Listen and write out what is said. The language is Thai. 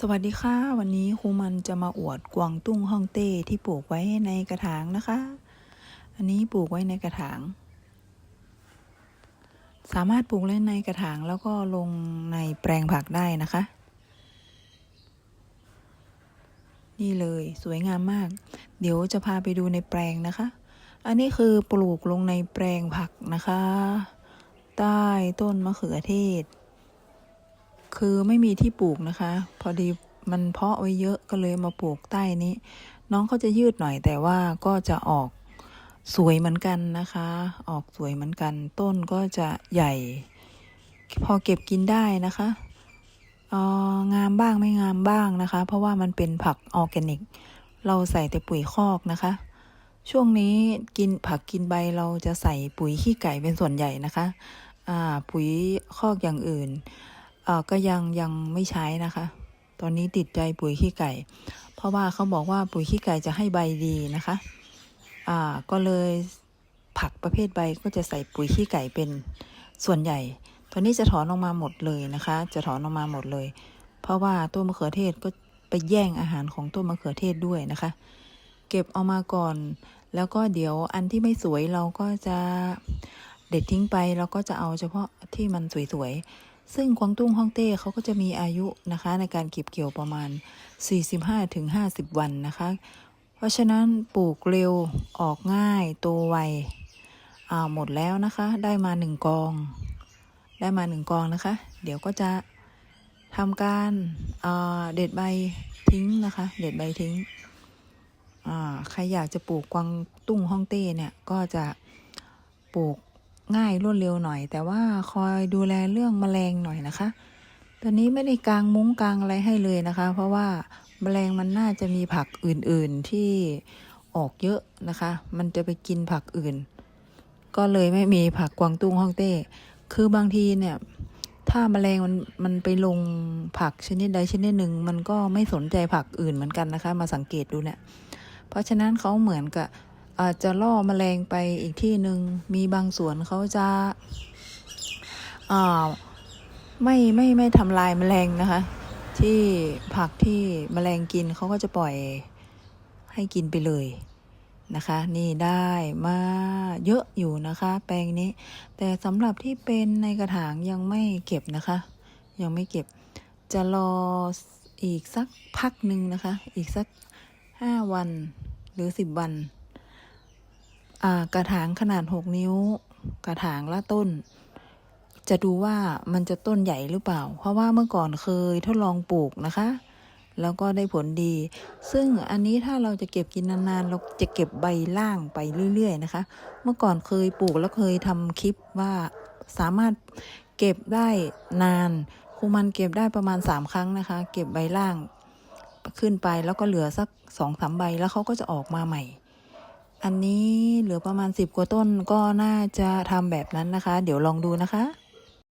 สวัสดีค่ะ วันนี้ครูมันจะมาอวดกวางตุ้งฮ่องเต้ที่ปลูกไว้ในกระถางนะคะ อันนี้ปลูกไว้ในกระถาง สามารถปลูกเล่นในกระถางแล้วก็ลงในแปลงผักได้นะคะ นี่เลยสวยงามมาก เดี๋ยวจะพาไปดูในแปลงนะคะ อันนี้คือปลูกลงในแปลงผักนะคะ ใต้ต้นมะเขือเทศ คือไม่มีที่ปลูกนะคะ พอดีมันเพาะไว้เยอะก็เลยมาปลูกใต้นี้ น้องเขาจะยืดหน่อยแต่ว่าก็จะออกสวยเหมือนกันนะคะ ออกสวยเหมือนกัน ต้นก็จะใหญ่ พอเก็บกินได้นะคะอองามบ้างไม่งามบ้างนะคะ เพราะว่ามันเป็นผักออร์แกนิก เราใส่แต่ปุ๋ยคอกนะคะ ช่วงนี้กินผักกินใบเราจะใส่ปุ๋ยขี้ไก่เป็นส่วนใหญ่นะคะ อ่า ปุ๋ยคอกอย่างอื่น ก็ยังยังไม่ใช้นะคะ ตอนนี้ติดใจปุ๋ยขี้ไก่ เพราะว่าเขาบอกว่าปุ๋ยขี้ไก่จะให้ใบดีนะคะอ่าก็เลยผักประเภทใบก็จะใส่ปุ๋ยขี้ไก่เป็นส่วนใหญ่ ตอนนี้จะถอนออกมาหมดเลยนะคะ จะถอนออกมาหมดเลย เพราะว่าต้นมะเขือเทศก็ไปแย่งอาหารของต้นมะเขือเทศด้วยนะคะ เก็บเอามาก่อน แล้วก็เดี๋ยวอันที่ไม่สวยเราก็จะเด็ดทิ้งไป เราก็จะเอาเฉพาะที่มันสวยๆ ซึ่งกวางตุ้งฮ่องเต้เขาก็จะมีอายุนะคะในการเก็บเกี่ยวประมาณ 45-50 วันนะคะ เพราะฉะนั้นปลูกเร็วออกง่ายโตไวอ่าหมดแล้วนะคะ ได้มาหนึ่งกอง ได้มาหนึ่งกองนะคะ เดี๋ยวก็จะทำการเด็ดใบทิ้งนะคะ เด็ดใบทิ้งใครอยากจะปลูกกวางตุ้งฮ่องเต้เนี่ยก็จะปลูก ง่ายรวดเร็วหน่อย แต่ว่าคอยดูแลเรื่องแมลงหน่อยนะคะ ตอนนี้ไม่ได้กางมุ้งกางอะไรให้เลยนะคะ เพราะว่าแมลงมันน่าจะมีผักอื่นๆที่ออกเยอะนะคะ มันจะไปกินผักอื่น ก็เลยไม่มีผักกวางตุ้งฮ่องเต้ คือบางทีเนี่ย ถ้าแมลงมันมันไปลงผักชนิดใดชนิดหนึ่ง มันก็ไม่สนใจผักอื่นเหมือนกันนะคะ มาสังเกตดูเนี่ย เพราะฉะนั้นเขาเหมือนกับ อาจจะล่อแมลงไปอีกที่หนึ่งมีบางสวนเขาจะาไม่ไม่ไม่ทำลายแมลงนะคะ ที่ผักที่แมลงกินเขาก็จะปล่อยให้กินไปเลยนะคะ นี่ได้มาเยอะอยู่นะคะ แปลงนี้ แต่สำหรับที่เป็นในกระถางยังไม่เก็บนะคะ ยังไม่เก็บจะรออีกสักพักหนึ่งนะคะ อีกสักห้าวันหรือสิบวัน กระถางขนาด 6 นิ้ว กระถางละต้น จะดูว่ามันจะต้นใหญ่หรือเปล่า เพราะว่าเมื่อก่อนเคยทดลองปลูกนะคะ แล้วก็ได้ผลดี ซึ่งอันนี้ถ้าเราจะเก็บกินนานๆ เราจะเก็บใบล่างไปเรื่อยๆนะคะ เมื่อก่อนเคยปลูกแล้วเคยทำคลิปว่าสามารถเก็บได้นานครูมันเก็บได้ประมาณ 3 ครั้งนะคะ เก็บใบล่างขึ้นไปแล้วก็เหลือสักสองสามใบแล้วเขาก็จะออกมาใหม่ อันนี้เหลือประมาณ 10 กว่าต้นก็น่าจะทำแบบนั้นนะคะ เดี๋ยวลองดูนะคะ